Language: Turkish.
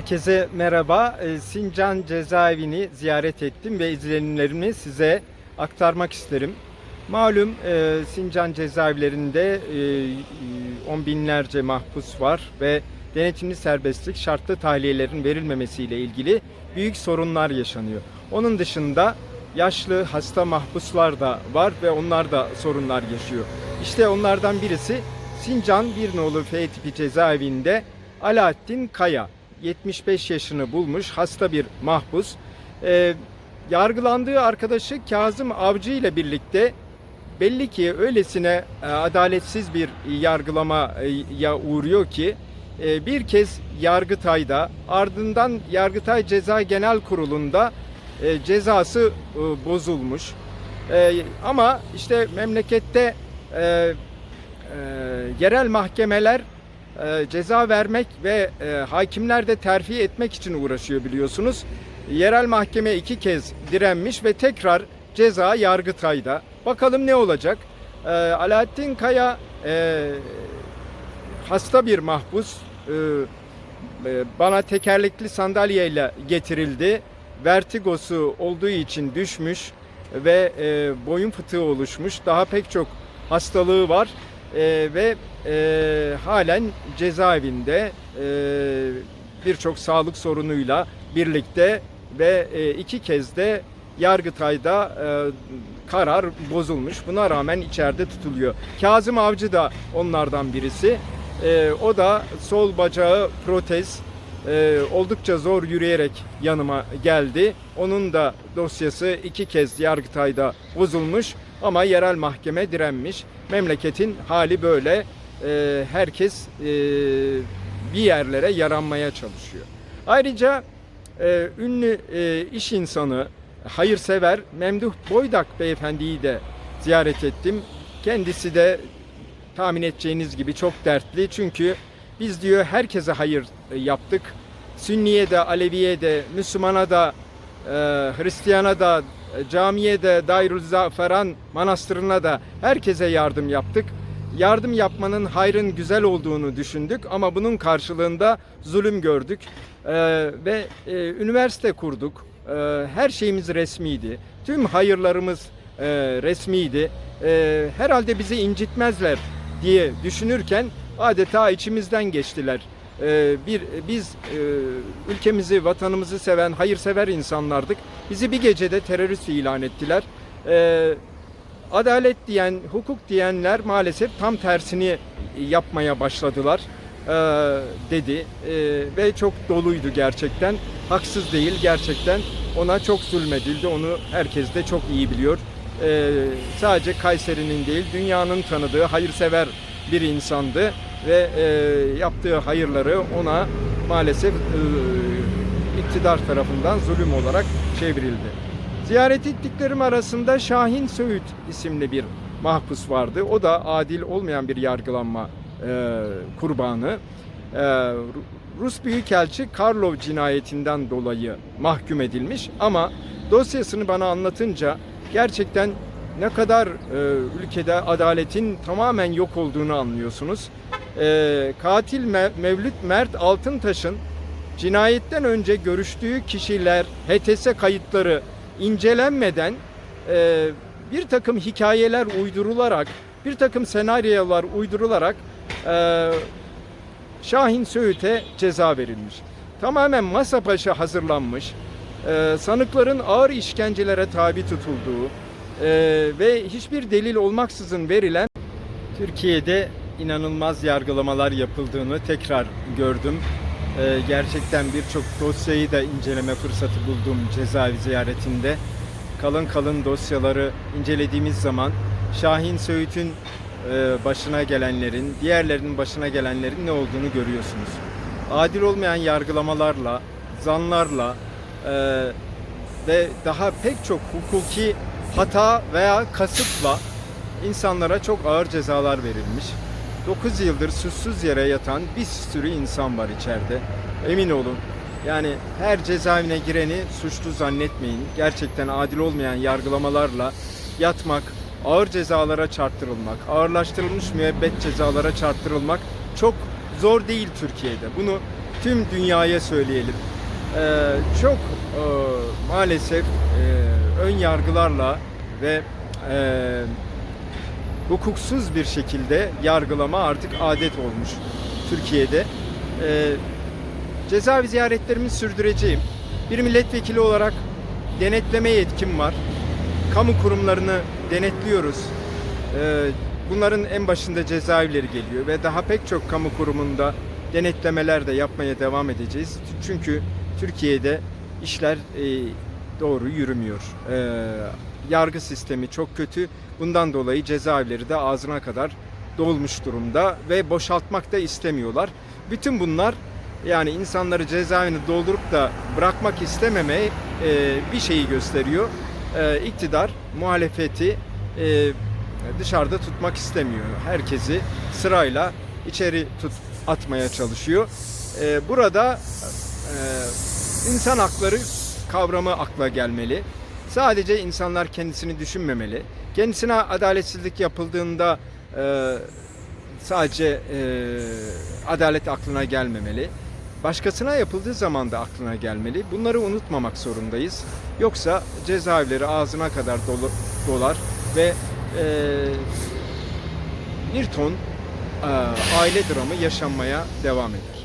Herkese merhaba. Ee, Sincan cezaevini ziyaret ettim ve izlenimlerimi size aktarmak isterim. Malum e, Sincan cezaevlerinde e, on binlerce mahpus var ve denetimli serbestlik şartlı tahliyelerin verilmemesiyle ilgili büyük sorunlar yaşanıyor. Onun dışında yaşlı hasta mahpuslar da var ve onlar da sorunlar yaşıyor. İşte onlardan birisi Sincan Bir Nolu F tipi cezaevinde Alaaddin Kaya. 75 yaşını bulmuş hasta bir mahpus. Ee, yargılandığı arkadaşı Kazım Avcı ile birlikte belli ki öylesine e, adaletsiz bir yargılamaya uğruyor ki e, bir kez Yargıtay'da ardından Yargıtay Ceza Genel Kurulu'nda e, cezası e, bozulmuş. E, ama işte memlekette e, e, yerel mahkemeler e, ceza vermek ve e, hakimler de terfi etmek için uğraşıyor biliyorsunuz. Yerel mahkeme iki kez direnmiş ve tekrar ceza Yargıtay'da. Bakalım ne olacak? E, Alaaddin Kaya e, hasta bir mahpus. E, e, bana tekerlekli sandalyeyle getirildi. Vertigosu olduğu için düşmüş ve e, boyun fıtığı oluşmuş. Daha pek çok hastalığı var E, ve e, halen cezaevinde e, birçok sağlık sorunuyla birlikte ve e, iki kez de Yargıtay'da e, karar bozulmuş. Buna rağmen içeride tutuluyor. Kazım Avcı da onlardan birisi. E, o da sol bacağı protez e, oldukça zor yürüyerek yanıma geldi. Onun da dosyası iki kez Yargıtay'da bozulmuş ama yerel mahkeme direnmiş. Memleketin hali böyle. E, herkes e, bir yerlere yaranmaya çalışıyor. Ayrıca e, ünlü e, iş insanı, hayırsever Memduh Boydak beyefendiyi de ziyaret ettim. Kendisi de tahmin edeceğiniz gibi çok dertli. Çünkü biz diyor herkese hayır e, yaptık. Sünniye de, Aleviye de, Müslümana da, e, Hristiyana da, camiye de, Darülzaferan manastırına da herkese yardım yaptık. Yardım yapmanın hayrın güzel olduğunu düşündük ama bunun karşılığında zulüm gördük E, ve e, üniversite kurduk. E, her şeyimiz resmiydi. Tüm hayırlarımız e, resmiydi. E, herhalde bizi incitmezler diye düşünürken adeta içimizden geçtiler. Ee, bir biz e, ülkemizi, vatanımızı seven, hayırsever insanlardık. Bizi bir gecede terörist ilan ettiler. Ee, adalet diyen, hukuk diyenler maalesef tam tersini yapmaya başladılar ee, dedi Ee, ve çok doluydu gerçekten. Haksız değil gerçekten. Ona çok zulmedildi. Onu herkes de çok iyi biliyor. Sadece Kayseri'nin değil, dünyanın tanıdığı hayırsever bir insandı ve e, yaptığı hayırları ona maalesef e, iktidar tarafından zulüm olarak çevrildi. Ziyaret ettiklerim arasında Şahin Söğüt isimli bir mahpus vardı. O da adil olmayan bir yargılanma e, kurbanı. E, Rus Büyükelçi Karlov cinayetinden dolayı mahkum edilmiş ama dosyasını bana anlatınca gerçekten ne kadar e, ülkede adaletin tamamen yok olduğunu anlıyorsunuz. E, katil Me- Mevlüt Mert Altıntaş'ın cinayetten önce görüştüğü kişiler, HTS kayıtları incelenmeden e, bir takım hikayeler uydurularak, bir takım senaryolar uydurularak e, Şahin Söğüt'e ceza verilmiş. Tamamen masa paşa hazırlanmış, e, sanıkların ağır işkencelere tabi tutulduğu e, ve hiçbir delil olmaksızın verilen Türkiye'de inanılmaz yargılamalar yapıldığını tekrar gördüm. E, gerçekten birçok dosyayı da inceleme fırsatı buldum cezaevi ziyaretinde. Kalın kalın dosyaları incelediğimiz zaman Şahin Söğüt'ün e, başına gelenlerin, diğerlerinin başına gelenlerin ne olduğunu görüyorsunuz. Adil olmayan yargılamalarla, zanlarla e, ve daha pek çok hukuki hata veya kasıtla insanlara çok ağır cezalar verilmiş. 9 yıldır suçsuz yere yatan bir sürü insan var içeride. Emin olun. Yani her cezaevine gireni suçlu zannetmeyin. Gerçekten adil olmayan yargılamalarla yatmak, ağır cezalara çarptırılmak, ağırlaştırılmış müebbet cezalara çarptırılmak çok zor değil Türkiye'de. Bunu tüm dünyaya söyleyelim. Ee, çok e, maalesef e, ön yargılarla ve e, hukuksuz bir şekilde yargılama artık adet olmuş Türkiye'de. Ee, cezaevi ziyaretlerimi sürdüreceğim. Bir milletvekili olarak denetleme yetkim var. Kamu kurumlarını denetliyoruz. Ee, bunların en başında cezaevleri geliyor ve daha pek çok kamu kurumunda denetlemeler de yapmaya devam edeceğiz. Çünkü Türkiye'de işler e, doğru yürümüyor. Ee, yargı sistemi çok kötü. Bundan dolayı cezaevleri de ağzına kadar dolmuş durumda ve boşaltmak da istemiyorlar. Bütün bunlar yani insanları cezaevini doldurup da bırakmak istememe e, bir şeyi gösteriyor. E, iktidar muhalefeti e, dışarıda tutmak istemiyor. Herkesi sırayla içeri tut atmaya çalışıyor. E, burada e, insan hakları kavramı akla gelmeli. Sadece insanlar kendisini düşünmemeli. Kendisine adaletsizlik yapıldığında e, sadece e, adalet aklına gelmemeli. Başkasına yapıldığı zaman da aklına gelmeli. Bunları unutmamak zorundayız. Yoksa cezaevleri ağzına kadar dolu, dolar ve e, bir ton e, aile dramı yaşanmaya devam eder.